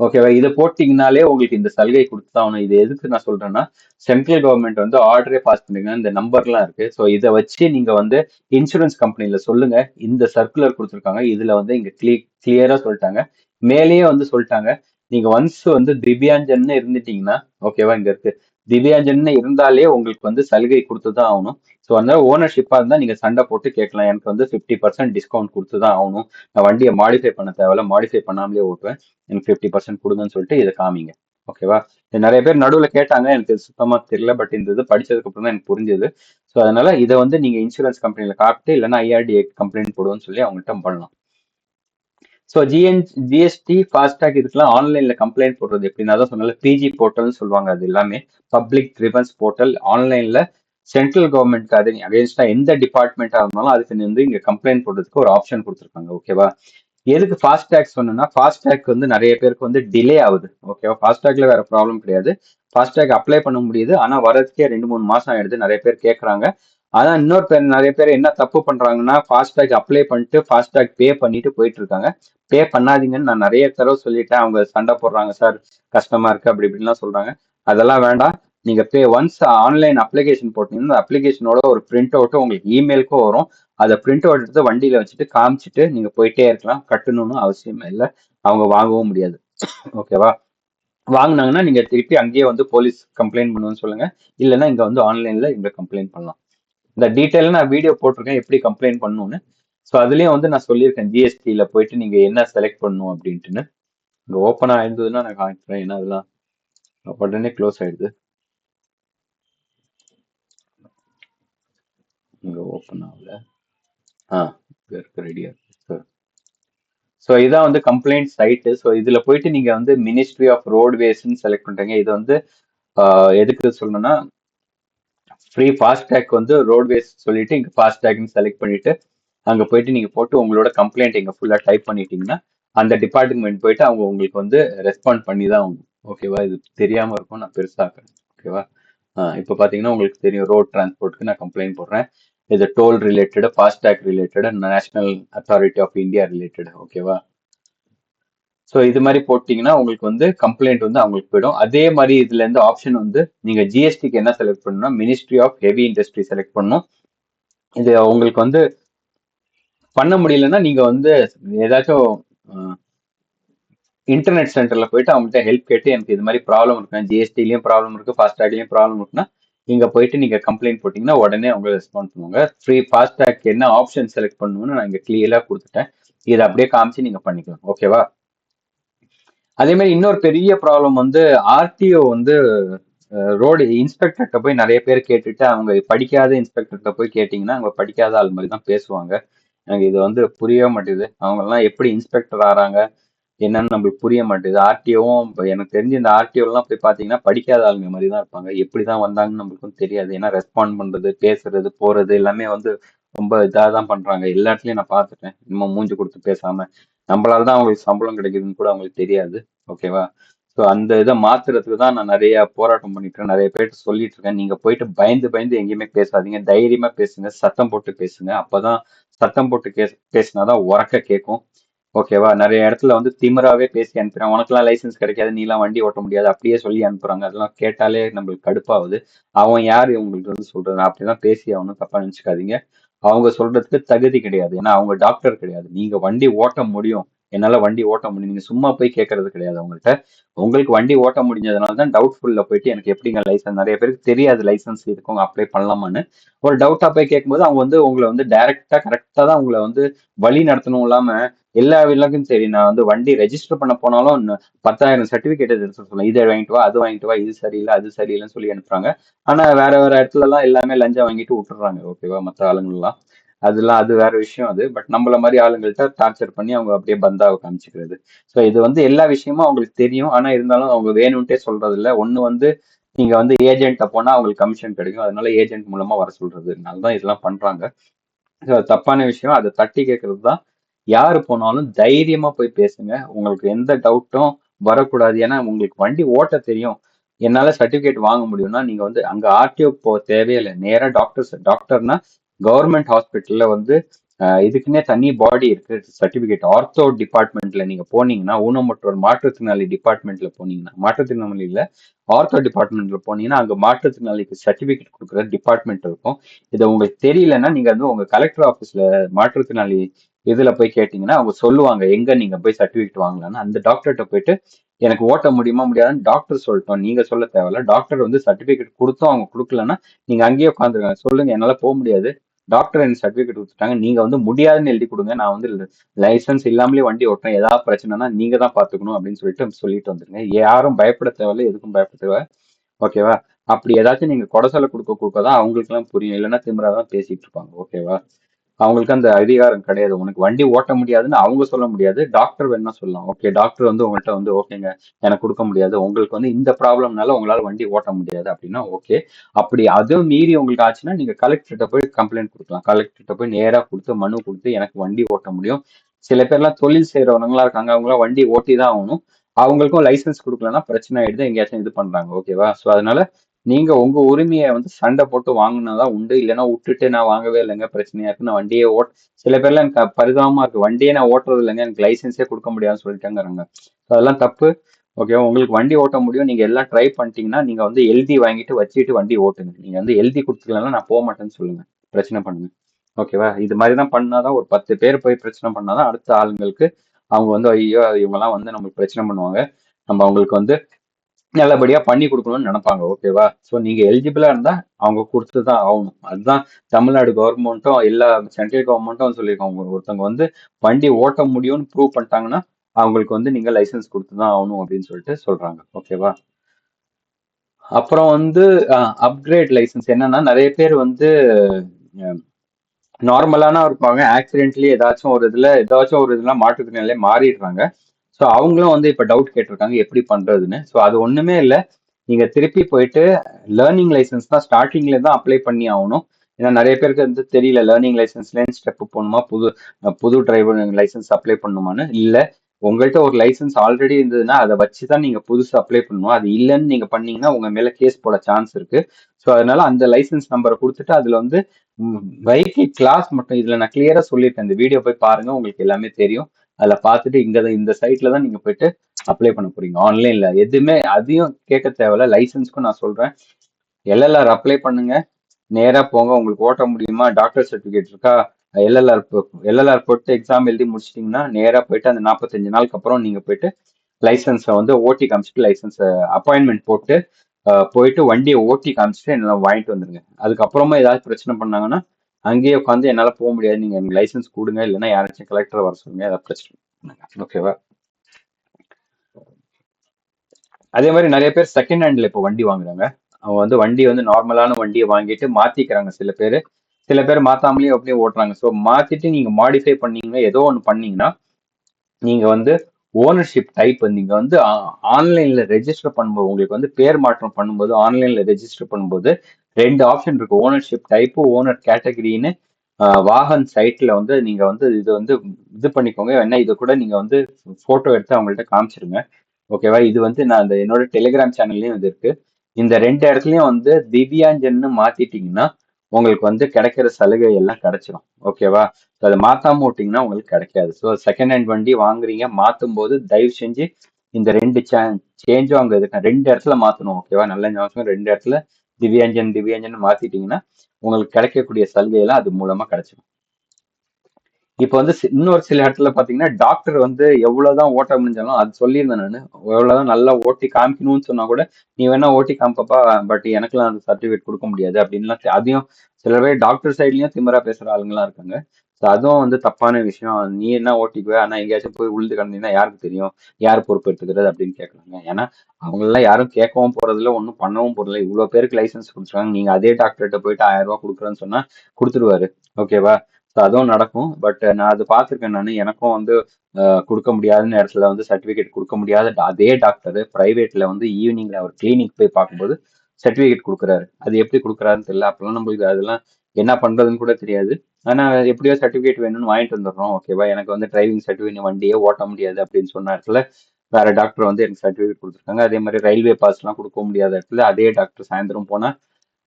ஓகேவா இதை போட்டிங்கனாலே உங்களுக்கு இந்த சலுகை கொடுத்துதான் ஆகணும். இது எதுக்கு நான் சொல்றேன்னா சென்ட்ரல் கவர்மெண்ட் வந்து ஆர்டரே பாஸ் பண்ணுங்க இந்த நம்பர்லாம் இருக்கு. ஸோ இதை வச்சு நீங்க வந்து இன்சூரன்ஸ் கம்பெனில சொல்லுங்க. இந்த சர்க்குலர் கொடுத்துருக்காங்க. இதுல வந்து இங்க கிளி கிளியரா சொல்லிட்டாங்க. மேலேயே வந்து சொல்லிட்டாங்க. நீங்க ஒன்ஸ் வந்து திவ்யாஞ்சன்னு இருந்துட்டீங்கன்னா ஓகேவா இங்க இருக்கு. திவ்யாஞ்சன்னு இருந்தாலே உங்களுக்கு வந்து சலுகை கொடுத்து தான் ஆகணும் ஸோ அதனால ஓனர்ஷிப்பா இருந்தா நீங்க சண்டை போட்டு கேட்கலாம். எனக்கு வந்து ஃபிஃப்டி பர்சன்ட் டிஸ்கவுண்ட் கொடுத்து தான் ஆகணும். நான் வண்டியை மாடிஃபை பண்ண தேவையில்ல. மாடிஃபை பண்ணாமலே ஓட்டுவேன். எனக்கு ஃபிஃப்டி பர்சன்ட் கொடுங்கன்னு சொல்லிட்டு இதை காமிங்க. ஓகேவா நிறைய பேர் நடுவில் கேட்டாங்க. எனக்கு சுத்தமாக சுத்தமா தெரியல. பட் இந்த இது படிச்சதுக்கு அப்புறம் தான் எனக்கு புரிஞ்சது. ஸோ அதனால இதை வந்து நீங்க இன்சூரன்ஸ் கம்பெனியில் காப்பிட்டு இல்லைன்னா ஐஆர்டிஏ கம்ப்ளைண்ட் போடுவோம்னு சொல்லி அவங்கள்ட்ட பண்ணலாம். ஸோ ஜிஎன் ஜிஎஸ்டி ஃபாஸ்டாக் இதுக்கெல்லாம் ஆன்லைனில் கம்ப்ளைண்ட் போடுறது எப்படின்னா தான் சொன்னால பிஜி போர்ட்டல்னு சொல்லுவாங்க அது எல்லாமே. பப்ளிக் கிரிவன்ஸ் போர்ட்டல் ஆன்லைனில் சென்ட்ரல் கவர்மெண்ட்க்கு அது அகேன்ஸ்டாக எந்த டிபார்ட்மெண்ட்டாக இருந்தாலும் அதுக்கு வந்து இங்கே கம்ப்ளைண்ட் போடுறதுக்கு ஒரு ஆப்ஷன் கொடுத்துருக்காங்க ஓகேவா எதுக்கு ஃபாஸ்டாக் சொன்னா ஃபாஸ்டாக் வந்து நிறைய பேருக்கு வந்து டிலே ஆகுது ஓகேவா ஃபாஸ்டாக்ல வேற ப்ராப்ளம் கிடையாது. ஃபாஸ்டாக் அப்ளை பண்ண முடியுது ஆனால் வரதுக்கே ரெண்டு மூணு மாதம் ஆயிடுது நிறைய பேர் கேட்குறாங்க அதான் இன்னொரு நிறைய பேர் என்ன தப்பு பண்றாங்கன்னா ஃபாஸ்டாக் அப்ளை பண்ணிட்டு ஃபாஸ்டாக் பே பண்ணிட்டு போயிட்டு இருக்காங்க. பே பண்ணாதீங்கன்னு நான் நிறைய தடவை சொல்லிட்டேன். அவங்க சண்டை போடுறாங்க சார் கஷ்டமா இருக்கு அப்படி இப்படின்லாம் சொல்றாங்க. அதெல்லாம் வேண்டாம். நீங்க பே ஒன்ஸ் ஆன்லைன் அப்ளிகேஷன் போட்டீங்கன்னா அப்ளிகேஷனோட ஒரு பிரிண்ட் அவுட்டும் உங்களுக்கு இமெயிலுக்கும் வரும். அதை பிரிண்ட் அவுட் எடுத்து வண்டியில வச்சுட்டு காமிச்சிட்டு நீங்க போயிட்டே இருக்கலாம். கட்டணும்னு அவசியம் இல்லை. அவங்க வாங்கவும் முடியாது. ஓகேவா வாங்கினாங்கன்னா நீங்க திருப்பி அங்கேயே வந்து போலீஸ் கம்ப்ளைண்ட் பண்ணுவோம்னு சொல்லுங்க. இல்லைன்னா இங்க வந்து ஆன்லைன்ல இங்க கம்ப்ளைண்ட் பண்ணலாம். இந்த டீட்டெயில நான் வீடியோ போட்டிருக்கேன் எப்படி கம்ப்ளைண்ட் பண்ணணும்னு. ஸோ அதுலேயும் வந்து நான் சொல்லியிருக்கேன் ஜிஎஸ்டியில் போயிட்டு நீங்கள் என்ன செலக்ட் பண்ணணும் அப்படின்ட்டுன்னு. இங்கே ஓப்பன் ஆயிருந்ததுன்னா நான் காமிக்கிறேன் ஏன்னா அதெல்லாம் உடனே க்ளோஸ் ஆயிடுது. இங்கே ஓப்பன் ஆகல. ஆ இங்க இருக்கு ரெடியா இருக்கு ஸோ இதான் வந்து கம்ப்ளைண்ட் சைட்டு ஸோ இதில் போயிட்டு நீங்கள் வந்து மினிஸ்ட்ரி ஆஃப் ரோட்வேஸ்ன்னு செலக்ட் பண்ணுறீங்க இது வந்து எதுக்கு சொல்லணும்னா ஃப்ரீ ஃபாஸ்டேக் வந்து ரோட்வேஸ் சொல்லிட்டு இங்கே ஃபாஸ்டேக்னு செலக்ட் பண்ணிட்டு அங்கே போயிட்டு நீங்கள் போட்டு உங்களோட கம்ப்ளைண்ட் இங்கே ஃபுல்லாக டைப் பண்ணிட்டீங்கன்னா அந்த டிபார்ட்மெண்ட் போயிட்டு அவங்க உங்களுக்கு வந்து ரெஸ்பாண்ட் பண்ணி தான் ஆகணும் ஓகேவா இது தெரியாமல் இருக்கும் நான் பெருசாக்குறேன் ஓகேவா இப்போ பார்த்தீங்கன்னா உங்களுக்கு தெரியும் ரோட் டிரான்ஸ்போர்ட்க்கு நான் கம்ப்ளைண்ட் போடுறேன். இது toll related FASTag related national authority of India related ஓகேவா ஸோ இது மாதிரி போட்டிங்கன்னா உங்களுக்கு வந்து கம்ப்ளைண்ட் வந்து அவங்களுக்கு போயிடும். அதே மாதிரி இதுல இருந்து ஆப்ஷன் வந்து நீங்க ஜிஎஸ்டிக்கு என்ன செலக்ட் பண்ணணும்னா ministry of heavy industry select பண்ணணும். இது உங்களுக்கு வந்து பண்ண முடியலன்னா நீங்க வந்து ஏதாச்சும் இன்டர்நெட் சென்டர்ல போயிட்டு அவங்கள்ட்ட ஹெல்ப் கேட்டு எனக்கு இது மாதிரி ப்ராப்ளம் இருக்கு. ஜிஎஸ்டிலையும் ப்ராப்ளம் இருக்கு ஃபாஸ்டாக்லயும் ப்ராப்ளம் இருக்குன்னா இங்க போயிட்டு நீங்க கம்ப்ளைண்ட் போட்டீங்கன்னா உடனே அவங்க ரெஸ்பாண்ட் பண்ணுவாங்க. ஃப்ரீ ஃபாஸ்டாக் என்ன ஆப்ஷன் செலக்ட் பண்ணணும்னு நான் இங்க கிளியரா கொடுத்துட்டேன். இதை அப்படியே காமிச்சு நீங்க பண்ணிக்கலாம். ஓகேவா அதே மாதிரி இன்னொரு பெரிய ப்ராப்ளம் வந்து ஆர்டிஓ வந்து ரோடு இன்ஸ்பெக்டர்கிட்ட போய் நிறைய பேர் கேட்டுட்டு அவங்க படிக்காத இன்ஸ்பெக்டர்கிட்ட போய் கேட்டிங்கன்னா அவங்க படிக்காத ஆள் மாதிரி தான் பேசுவாங்க. எனக்கு இது வந்து புரியவே மாட்டேங்குது. அவங்கெல்லாம் எப்படி இன்ஸ்பெக்டர் ஆறாங்க? என்னன்னு நம்மளுக்கு புரிய மாட்டேங்குது. ஆர்டிஓவும் எனக்கு தெரிஞ்சு இந்த ஆர்டிஓலாம் போய் பார்த்தீங்கன்னா படிக்காத ஆளுங்க மாதிரி தான் இருப்பாங்க. எப்படி தான் வந்தாங்கன்னு நம்மளுக்கும் தெரியாது. ஏன்னா ரெஸ்பாண்ட் பண்ணுறது பேசுறது போகிறது எல்லாமே வந்து ரொம்ப இதாக தான் பண்ணுறாங்க எல்லா இடத்துலையும் நான் பார்த்துட்டேன். இன்னும் மூஞ்சி கொடுத்து பேசாமல் நம்மளால தான் அவங்களுக்கு சம்பளம் கிடைக்குதுன்னு கூட அவங்களுக்கு தெரியாது. ஓகேவா ஸோ அந்த இதை மாத்துறதுக்கு தான் நான் நிறைய போராட்டம் பண்ணிட்டு இருக்கேன் நிறைய பேர்கிட்ட சொல்லிட்டு இருக்கேன். நீங்க போயிட்டு பயந்து பயந்து எங்கேயுமே பேசாதீங்க. தைரியமா பேசுங்க. சத்தம் போட்டு பேசுங்க. அப்பதான் சத்தம் போட்டு கே பேசினாதான் உறக்க கேட்கும். ஓகேவா நிறைய இடத்துல வந்து திமிராவே பேசி அனுப்புறாங்க உனக்குலாம் லைசென்ஸ் கிடைக்காது. நீலாம் வண்டி ஓட்ட முடியாது. அப்படியே சொல்லி அனுப்புறாங்க. அதெல்லாம் கேட்டாலே நம்மளுக்கு கடுப்பாகுது. அவன் யார்? உங்களுக்கு வந்து சொல்றது அப்படிதான் பேசி அவனும் தப்பா நினைச்சுக்காதீங்க. அவங்க சொல்றதுக்கு தகுதி கிடையாது. ஏன்னா அவங்க டாக்டர் கிடையாது. நீங்க வண்டி ஓட்ட முடியும். என்னால வண்டி ஓட்ட முடியும். நீங்க சும்மா போய் கேட்கறது கிடையாது அவங்கள்ட்ட. உங்களுக்கு வண்டி ஓட்ட முடிஞ்சதுனால தான் டவுட்ஃபுல்ல போயிட்டு எனக்கு எப்படிங்க லைசன்ஸ் நிறைய பேருக்கு தெரியாது லைசன்ஸ் இதுக்கு அப்ளை பண்ணலாமான்னு. ஒரு டவுட்டா போய் கேட்கும்போது அவங்க வந்து உங்களை வந்து டைரெக்டாக கரெக்டா தான் உங்களை வந்து வழி நடத்தணும் இல்லாம எல்லா வில்லக்கும் சரி நான் வந்து வண்டி ரெஜிஸ்டர் பண்ண போனாலும் பத்தாயிரம் சர்டிஃபிகேட் எடுத்து சொல்லலாம் இதை வாங்கிட்டு வா அது வாங்கிட்டு வா இது சரியில்லை அது சரியில்லைன்னு சொல்லி அனுப்புறாங்க. ஆனா வேற வேற இடத்துல எல்லாம் எல்லாமே லஞ்சம் வாங்கிட்டு விட்டுறாங்க. ஓகேவா மற்ற ஆளுங்கள்லாம். அதெல்லாம் அது வேற விஷயம் அது. பட் நம்மள மாதிரி ஆளுங்கள்ட்ட டார்ச்சர் பண்ணி அவங்க அப்படியே பந்தாவை காமிச்சுக்கிறது. ஸோ இது வந்து எல்லா விஷயமும் அவங்களுக்கு தெரியும். ஆனா இருந்தாலும் அவங்க வேணும்ட்டே சொல்றது இல்லை ஒன்று வந்து நீங்க வந்து ஏஜென்ட்ட போனா அவங்களுக்கு கமிஷன் கிடைக்கும். அதனால ஏஜென்ட் மூலமா வர சொல்றதுனால தான் இதெல்லாம் பண்றாங்க. ஸோ தப்பான விஷயம். அதை தட்டி கேட்கறது தான். யாரு போனாலும் தைரியமா போய் பேசுங்க. உங்களுக்கு எந்த டவுட்டும் வரக்கூடாது. ஏன்னா உங்களுக்கு வண்டி ஓட்ட தெரியும். என்னால சர்டிபிகேட் வாங்க முடியும்னா நீங்க வந்து அங்க ஆர்டிஓ போ தேவையில்லை. நேரா டாக்டர்ஸ் டாக்டர்னா கவர்மெண்ட் ஹாஸ்பிட்டல்ல வந்து இதுக்குன்னே தனி பாடி இருக்கு சர்டிபிகேட் ஆர்த்தோ டிபார்ட்மெண்ட்ல நீங்க போனீங்கன்னா ஊனமுற்றோர் மாற்றுத்திறனாளி டிபார்ட்மெண்ட்ல போனீங்கன்னா மாற்றுத்திறனாளியில ஆர்த்தோ டிபார்ட்மெண்ட்ல போனீங்கன்னா அங்க மாற்றுத்திறனாளிக்கு சர்டிபிகேட் கொடுக்குற டிபார்ட்மெண்ட் இருக்கும். இது உங்களுக்கு தெரியலன்னா நீங்க வந்து உங்க கலெக்டர் ஆஃபீஸ்ல மாற்றுத்திறனாளி இதுல போய் கேட்டீங்கன்னா அவங்க சொல்லுவாங்க எங்க நீங்க போய் சர்டிபிகேட் வாங்கலாம்னு. அந்த டாக்டர்கிட்ட போயிட்டு எனக்கு ஓட்ட முடியுமா முடியாதுன்னு டாக்டர் சொல்லிட்டோம். நீங்க சொல்ல தேவையில்ல. டாக்டர் வந்து சர்டிபிகேட் கொடுத்தோம் அவங்க கொடுக்கலன்னா நீங்க அங்கேயே உட்காந்துருக்காங்க சொல்லுங்க என்னால போக முடியாது. டாக்டர் எனக்கு சர்டிபிகேட் கொடுத்துட்டாங்க. நீங்க வந்து முடியாதுன்னு எழுதி கொடுங்க. நான் வந்து லைசன்ஸ் இல்லாமலே வண்டி ஓட்டுறேன். ஏதாவது பிரச்சனைனா நீங்க தான் பாத்துக்கணும் அப்படின்னு சொல்லிட்டு சொல்லிட்டு வந்துருங்க. யாரும் பயப்பட தேவையில்ல. எதுக்கும் பயப்பட தேவை. ஓகேவா அப்படி ஏதாச்சும் நீங்க கொடசலை கொடுக்க கொடுக்க தான் அவங்களுக்கு எல்லாம் புரியும். இல்லைன்னா திமிரா தான் பேசிட்டு இருப்பாங்க. ஓகேவா அவங்களுக்கு அந்த அதிகாரம் கிடையாது. உனக்கு வண்டி ஓட்ட முடியாதுன்னு அவங்க சொல்ல முடியாது. டாக்டர் வேணா சொல்லலாம். ஓகே டாக்டர் வந்து உங்கள்கிட்ட வந்து ஓகேங்க எனக்கு கொடுக்க முடியாது. உங்களுக்கு வந்து இந்த ப்ராப்ளம்னால உங்களால வண்டி ஓட்ட முடியாது அப்படின்னா ஓகே அப்படி அதுவும் மீறி உங்களுக்கு ஆச்சுன்னா நீங்க கலெக்டர்கிட்ட போய் கம்ப்ளைண்ட் கொடுக்கலாம். கலெக்டர்கிட்ட போய் நேரா கொடுத்து மனு கொடுத்து எனக்கு வண்டி ஓட்ட முடியும். சில பேர்லாம் தொழில் செய்யறவங்களா இருக்காங்க. அவங்களாம் வண்டி ஓட்டி தான் ஆகணும். அவங்களுக்கும் லைசன்ஸ் கொடுக்கலன்னா பிரச்சனை ஆயிடுது. எங்கேயாச்சும் இது பண்றாங்க. ஓகேவா ஸோ அதனால நீங்க உங்க உரிமையை வந்து சண்டை போட்டு வாங்கினதான் உண்டு. இல்லைன்னா விட்டுட்டு நான் வாங்கவே இல்லைங்க பிரச்சனையா இருக்கு. நான் வண்டியே ஓட் சில பேர்லாம் எனக்கு பரிதாபமா இருக்கு. வண்டியே நான் ஓட்டுறது இல்லைங்க. எனக்கு லைசன்ஸே கொடுக்க முடியாதுன்னு சொல்லிட்டேங்கிறாங்க. அதெல்லாம் தப்பு. ஓகேவா உங்களுக்கு வண்டி ஓட்ட முடியும். நீங்க எல்லாம் ட்ரை பண்ணிட்டீங்கன்னா நீங்க வந்து எழுதி வாங்கிட்டு வச்சுட்டு வண்டி ஓட்டுங்க. நீங்க வந்து எழுதி கொடுத்துக்கலாம் நான் போக மாட்டேன்னு சொல்லுங்க. பிரச்சனை பண்ணுங்க. ஓகேவா இது மாதிரி தான் பண்ணாதான் ஒரு பத்து பேர் போய் பிரச்சனை பண்ணாதான் அடுத்த ஆளுங்களுக்கு அவங்க வந்து ஐயோ இவங்கெல்லாம் வந்து நம்மளுக்கு பிரச்சனை பண்ணுவாங்க. நம்ம அவங்களுக்கு வந்து நல்லபடியா பண்ணி கொடுக்கணும்னு நினைப்பாங்க ஓகேவா ஸோ நீங்க எலிஜிபிளா இருந்தா அவங்க கொடுத்து தான் ஆகணும். அதுதான் தமிழ்நாடு கவர்மெண்ட்டும் எல்லா சென்ட்ரல் கவர்மெண்ட்டும் சொல்லியிருக்காங்க. ஒருத்தவங்க வந்து வண்டி ஓட்ட முடியும்னு ப்ரூவ் பண்ணிட்டாங்கன்னா அவங்களுக்கு வந்து நீங்க லைசன்ஸ் கொடுத்து தான் ஆகணும் அப்படின்னு சொல்லிட்டு சொல்றாங்க ஓகேவா அப்புறம் வந்து அப்கிரேட் லைசன்ஸ் என்னன்னா நிறைய பேர் வந்து நார்மலான இருப்பாங்க. ஆக்சிடென்ட்லி ஏதாச்சும் ஒரு இதுல ஏதாச்சும் ஒரு இதுல மாற்றுத்திறனாலே மாறிடுறாங்க. ஸோ அவங்களும் வந்து இப்போ டவுட் கேட்டிருக்காங்க எப்படி பண்ணுறதுன்னு ஸோ அது ஒன்றுமே இல்லை. நீங்கள் திருப்பி போயிட்டு லேர்னிங் லைசன்ஸ் தான் ஸ்டார்டிங்ல தான் அப்ளை பண்ணி ஆகணும். ஏன்னா நிறைய பேருக்கு வந்து தெரியல லேர்னிங் லைசன்ஸ்லேருந்து ஸ்டெப் போகணுமா? புது புது டிரைவர் லைசன்ஸ் அப்ளை பண்ணணுமான்னு? இல்லை உங்கள்கிட்ட ஒரு லைசன்ஸ் ஆல்ரெடி இருந்ததுன்னா அதை வச்சு தான் நீங்கள் புதுசு அப்ளை பண்ணணும். அது இல்லைன்னு நீங்கள் பண்ணீங்கன்னா உங்கள் மேலே கேஸ் போட சான்ஸ் இருக்கு. ஸோ அதனால அந்த லைசன்ஸ் நம்பரை கொடுத்துட்டு அதில் வந்து வெஹிக்கிள் கிளாஸ் மட்டும் இதில் நான் கிளியராக சொல்லியிருக்கேன் இந்த வீடியோ போய் பாருங்கள் உங்களுக்கு எல்லாமே தெரியும். அதில் பார்த்துட்டு இங்கே தான் இந்த சைட்டில் தான் நீங்கள் போயிட்டு அப்ளை பண்ண போறீங்க. ஆன்லைனில் எதுவுமே அதையும் கேட்க தேவையில்ல. லைசன்ஸ்க்கும் நான் சொல்கிறேன் எல்எல்ஆர் அப்ளை பண்ணுங்க. நேராக போங்க. உங்களுக்கு ஓட்ட முடியுமா? டாக்டர் சர்டிஃபிகேட் இருக்கா? எல்எல்ஆர் எல்எல்ஆர் போட்டு எக்ஸாம் எழுதி முடிச்சிட்டிங்கன்னா நேராக போயிட்டு அந்த நாற்பத்தஞ்சு நாளுக்கு அப்புறம் நீங்கள் போயிட்டு லைசன்ஸை வந்து ஓட்டி காமிச்சிட்டு லைசன்ஸை அப்பாயின்மெண்ட் போட்டு போயிட்டு வண்டியை ஓட்டி காமிச்சிட்டு என்ன வாங்கிட்டு வந்துருங்க. அதுக்கப்புறமா ஏதாவது பிரச்சனை பண்ணாங்கன்னா அங்கேயே உட்காந்து என்னால் போக முடியாது. நீங்க எனக்கு லைசன்ஸ் கொடுங்க. இல்லைன்னா யாராச்சும் கலெக்டர் வர சொல்லுங்க. ஏதாவது பிரச்சனை. பண்ணுங்க ஓகேவா அதே மாதிரி நிறைய பேர் செகண்ட் ஹேண்ட்ல இப்போ வண்டி வாங்குறாங்க. அவங்க வந்து வண்டி வந்து நார்மலான வண்டியை வாங்கிட்டு மாத்திக்கிறாங்க சில பேர். சில பேர் மாற்றாமலேயே அப்படியே ஓட்டுறாங்க. ஸோ மாத்திட்டு நீங்க மாடிஃபை பண்ணீங்கன்னா ஏதோ ஒன்று பண்ணீங்கன்னா நீங்க வந்து ஓனர்ஷிப் டைப் நீங்க வந்து ஆன்லைன்ல ரெஜிஸ்டர் பண்ணும்போது உங்களுக்கு வந்து பேர் மாற்றம் பண்ணும்போது ஆன்லைன்ல ரெஜிஸ்டர் பண்ணும்போது ரெண்டு ஆப்ஷன் இருக்கு. ஓனர்ஷிப் டைப்பு ஓனர் கேட்டகரின்னு வாகன் சைட்ல வந்து நீங்க வந்து இது வந்து இது பண்ணிக்கோங்க. வேணா இது கூட நீங்க வந்து போட்டோ எடுத்து அவங்கள்ட்ட காமிச்சிருங்க. ஓகேவா இது வந்து நான் அந்த என்னோட டெலிகிராம் சேனல்லையும் இது இருக்கு. இந்த ரெண்டு இடத்துலயும் வந்து திவ்யாஞ்சன்னு மாத்திட்டீங்கன்னா உங்களுக்கு வந்து கிடைக்கிற சலுகை எல்லாம் கிடைச்சிரும். ஓகேவா ஸோ அதை மாத்தாம விட்டீங்கன்னா உங்களுக்கு கிடைக்காது. ஸோ செகண்ட் ஹேண்ட் வண்டி வாங்குறீங்க மாத்தும் போது தயவு செஞ்சு இந்த ரெண்டு சே சேஞ்சும் அங்கே இருக்கு. ரெண்டு இடத்துல மாத்தணும். ஓகேவா நல்ல ஞாபகம். ரெண்டு இடத்துல திவ்யாஞ்சன் திவ்யாஞ்சன் மாத்திட்டீங்கன்னா உங்களுக்கு கிடைக்கக்கூடிய சலுகை எல்லாம் அது மூலமா கிடைச்சிடும் இப்போ வந்து இன்னொரு சில இடத்துல பாத்தீங்கன்னா டாக்டர் வந்து எவ்வளவுதான் ஓட்ட முடிஞ்சாலும் அது சொல்லியிருந்தேன் நான் எவ்வளவுதான் நல்லா ஓட்டி காமிக்கணும்னு சொன்னா கூட நீ வேணா ஓட்டி காமிப்பப்பா பட் எனக்குலாம் அந்த சர்டிஃபிகேட் கொடுக்க முடியாது அப்படின்லாம் அதையும் சில பேர் டாக்டர் சைட்லயும் திமரா பேசுற ஆளுங்கலாம் இருக்காங்க. ஸோ அதுவும் வந்து தப்பான விஷயம். நீ என்ன ஓட்டிக்குவே? ஆனா எங்கேயாச்சும் போய் உழுது கிடந்தீங்கன்னா யாருக்கு தெரியும்? யார் பொறுப்பு எடுத்துக்கிறது அப்படின்னு கேட்கலாங்க. ஏன்னா அவங்களெல்லாம் யாரும் கேட்கவும் போறதில்ல ஒன்றும் பண்ணவும் போறதில்ல. இவ்வளோ பேருக்கு லைசன்ஸ் கொடுத்துருக்காங்க. நீங்க அதே டாக்டர்கிட்ட போயிட்டு ஆயிரம் ரூபாய் கொடுக்குறேன்னு சொன்னா கொடுத்துருவாரு. ஓகேவா ஸோ அதுவும் நடக்கும். பட் நான் அது பார்த்துருக்கேன் நான். எனக்கும் வந்து கொடுக்க முடியாத நேரத்தில் வந்து சர்டிஃபிகேட் கொடுக்க முடியாத அதே டாக்டர் ப்ரைவேட்ல வந்து ஈவினிங்ல அவர் கிளினிக் போய் பார்க்கும்போது சர்டிஃபிகேட் கொடுக்குறாரு. அது எப்படி கொடுக்குறாருன்னு தெரியல. அப்பெல்லாம் நம்மளுக்கு அதெல்லாம் என்ன பண்ணுறதுன்னு கூட தெரியாது. ஆனால் எப்படியோ சர்டிஃபிகேட் வேணும்னு வாங்கிட்டு வந்துடுறோம். ஓகேவா எனக்கு வந்து டிரைவிங் சர்டிஃபிகேட் வண்டியே ஓட்ட முடியாது அப்படின்னு சொன்ன இடத்துல வேற டாக்டர் வந்து எனக்கு சர்டிஃபிகேட் கொடுத்துருக்காங்க. அதே மாதிரி ரயில்வே பாஸ்லாம் கொடுக்க முடியாத இடத்துல அதே டாக்டர் சாயந்தரம் போனால்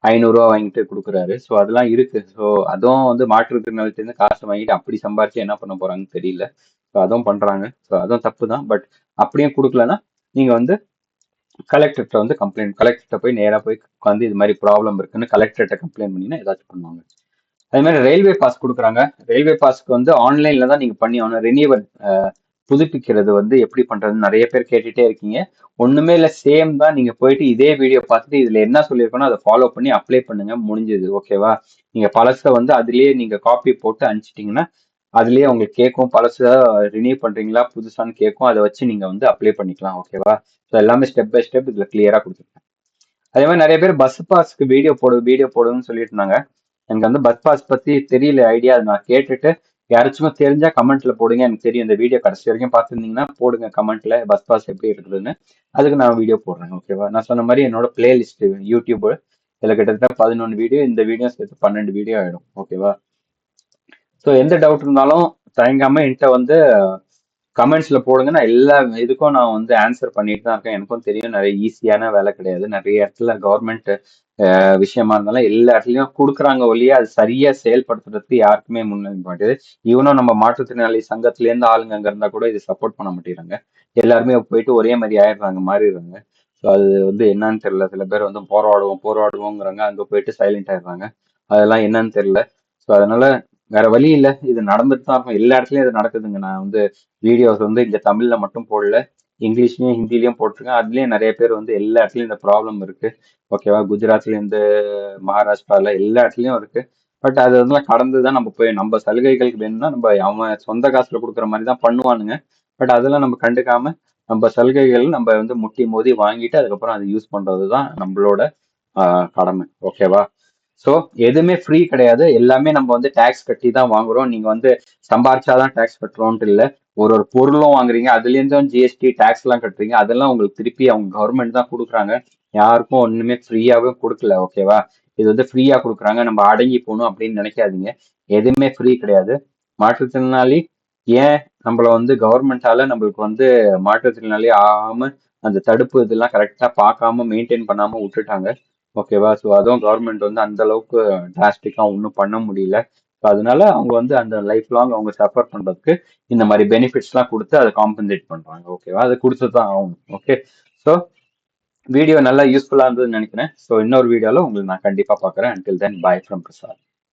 ஐநூறுரூவா வாங்கிட்டு கொடுக்குறாரு. ஸோ அதெல்லாம் இருக்கு. ஸோ அதுவும் வந்து மாற்றுத்திறனாளிகிட்டேருந்து காசு வாங்கிட்டு அப்படி சம்பாரிச்சு என்ன பண்ண போறாங்கன்னு தெரியல. ஸோ அதுவும் பண்றாங்க. ஸோ அதுவும் தப்பு தான். பட் அப்படியும் கொடுக்கலன்னா நீங்க வந்து கலெக்டர்கிட்ட வந்து கம்ப்ளைண்ட் கலெக்டர்கிட்ட போய் நேராக போய் உட்காந்து இது மாதிரி ப்ராப்ளம் இருக்குன்னு கலெக்டர்கிட்ட கம்ப்ளைண்ட் பண்ணினா ஏதாச்சும் பண்ணுவாங்க. அதே மாதிரி ரயில்வே பாஸ் கொடுக்குறாங்க. ரயில்வே பாஸ்க்கு வந்து ஆன்லைன்ல தான் நீங்க பண்ணி ஆகணும். ரினியூவல் புதுப்பிக்கிறது வந்து எப்படி பண்றதுன்னு நிறைய பேர் கேட்டுட்டே இருக்கீங்க. ஒண்ணுமே இல்லை சேம் தான். நீங்க போயிட்டு இதே வீடியோ பார்த்துட்டு இதுல என்ன சொல்லியிருக்கணும் அதை ஃபாலோ பண்ணி அப்ளை பண்ணுங்க. முடிஞ்சது. ஓகேவா நீங்க பழசை வந்து அதுலேயே நீங்க காப்பி போட்டு அனுப்பிச்சிட்டீங்கன்னா அதுலயே உங்களுக்கு கேட்கும் பழசா ரினியூ பண்றீங்களா புதுசான்னு கேட்கும் அதை வச்சு நீங்க வந்து அப்ளை பண்ணிக்கலாம் ஓகேவா ஸோ எல்லாமே ஸ்டெப் பை ஸ்டெப் இதுல கிளியரா கொடுத்துருக்கேன். அதே மாதிரி நிறைய பேர் பஸ் பாஸ்க்கு வீடியோ போடு வீடியோ போடுன்னு சொல்லிட்டு இருந்தாங்க. எனக்கு வந்து பஸ் பாஸ் பத்தி தெரியல ஐடியா நான் கேட்டுட்டு யாராச்சும் தெரிஞ்சா கமெண்ட்ல போடுங்க. எனக்கு தெரியும் இந்த வீடியோ கடைசி வரைக்கும் பார்த்துருந்தீங்கன்னா போடுங்க கமெண்ட்ல பஸ் பாஸ் எப்படி இருக்குதுன்னு. அதுக்கு நான் வீடியோ போடுறேன் ஓகேவா நான் சொன்ன மாதிரி என்னோட பிளேலிஸ்ட் யூடியூப் இதில் கிட்டத்தட்ட பதினொன்று வீடியோ இந்த வீடியோ சேர்த்து பன்னெண்டு வீடியோ ஆயிடும் ஓகேவா ஸோ எந்த டவுட் இருந்தாலும் தயங்காமல் என்கிட்ட வந்து கமெண்ட்ஸில் போடுங்க. நான் எல்லா இதுக்கும் நான் வந்து ஆன்சர் பண்ணிட்டு தான் இருக்கேன். எனக்கும் தெரியும் நிறைய ஈஸியான வேலை கிடையாது. நிறைய இடத்துல கவர்மெண்ட் விஷயமா இருந்தாலும் எல்லா இடத்துலையும் கொடுக்குறாங்க ஒழிய அது சரியா செயல்படுத்துறதுக்கு யாருக்குமே முன்னுரிமை மாட்டேது இவனும் நம்ம மாற்றுத்திறனாளி சங்கத்துலேருந்து ஆளுங்க அங்கே இருந்தால் கூட இது சப்போர்ட் பண்ண மாட்டேங்கிறாங்க. எல்லாருமே போயிட்டு ஒரே மாதிரி ஆயிடுறாங்க மாறிடுறாங்க. ஸோ அது வந்து என்னன்னு தெரியல. சில பேர் வந்து போராடுவோம் போராடுவோங்கிறாங்க. அங்கே போயிட்டு சைலண்ட் ஆயிடுறாங்க. அதெல்லாம் என்னன்னு தெரியல. ஸோ அதனால வேற வழி இல்லை. இது நடந்துட்டு தான் இருக்கும். எல்லா இடத்துலயும் இது நடக்குதுங்க. நான் வந்து வீடியோஸ் வந்து இங்க தமிழ்ல மட்டும் போடல. இங்கிலீஷ்லயும் ஹிந்திலயும் போட்டிருக்கேன். அதுலயும் நிறைய பேர் வந்து எல்லா இடத்துலயும் இந்த ப்ராப்ளம் இருக்கு. ஓகேவா குஜராத்ல இருந்து மகாராஷ்டிரால எல்லா இடத்துலயும் இருக்கு. பட் அது வந்து கடந்து தான் நம்ம போய் நம்ம சலுகைகளுக்கு வேணும்னா நம்ம அவன் சொந்த காசுல கொடுக்குற மாதிரி தான் பண்ணுவானுங்க. பட் அதெல்லாம் நம்ம கண்டுக்காம நம்ம சலுகைகள் நம்ம வந்து முட்டி மோதி வாங்கிட்டு அதுக்கப்புறம் அதை யூஸ் பண்றது தான் நம்மளோட கடமை. ஓகேவா ஸோ எதுவுமே ஃப்ரீ கிடையாது. எல்லாமே நம்ம வந்து டேக்ஸ் கட்டி தான் வாங்குறோம். நீங்கள் வந்து சம்பாரிச்சாதான் டேக்ஸ் கட்டுறோன்ட்டு இல்லை. ஒரு ஒரு பொருளும் வாங்குறீங்க. அதுலேருந்தும் ஜிஎஸ்டி டேக்ஸ் எல்லாம் கட்டுறீங்க. அதெல்லாம் உங்களுக்கு திருப்பி அவங்க கவர்மெண்ட் தான் கொடுக்குறாங்க. யாருக்கும் ஒன்றுமே ஃப்ரீயாகவே கொடுக்கல. ஓகேவா இது வந்து ஃப்ரீயாக கொடுக்குறாங்க. நம்ம அடங்கி போகணும் அப்படின்னு நினைக்காதீங்க. எதுவுமே ஃப்ரீ கிடையாது. மாற்றுத்திறனாளி ஏன் நம்மள வந்து கவர்மெண்டால நம்மளுக்கு வந்து மாற்றுத்திறனாளி ஆகாம அந்த தடுப்பு இதெல்லாம் கரெக்டாக பார்க்காம மெயின்டைன் பண்ணாமல் விட்டுட்டாங்க? ஓகேவா ஸோ அதுவும் கவர்மெண்ட் வந்து அந்த அளவுக்கு டிராஸ்டிக்காக ஒன்றும் பண்ண முடியல. ஸோ அதனால அவங்க வந்து அந்த லைஃப் லாங் அவங்க சஃபர் பண்ணுறதுக்கு இந்த மாதிரி பெனிஃபிட்ஸ்லாம் கொடுத்து அதை காம்பன்சேட் பண்ணுறாங்க ஓகேவா அதை கொடுத்து தான் ஆகணும். ஓகே ஸோ வீடியோ நல்லா யூஸ்ஃபுல்லாக இருந்ததுன்னு நினைக்கிறேன். ஸோ இன்னொரு வீடியோவில் உங்களுக்கு நான் கண்டிப்பாக பார்க்குறேன். Until then bye from Prasad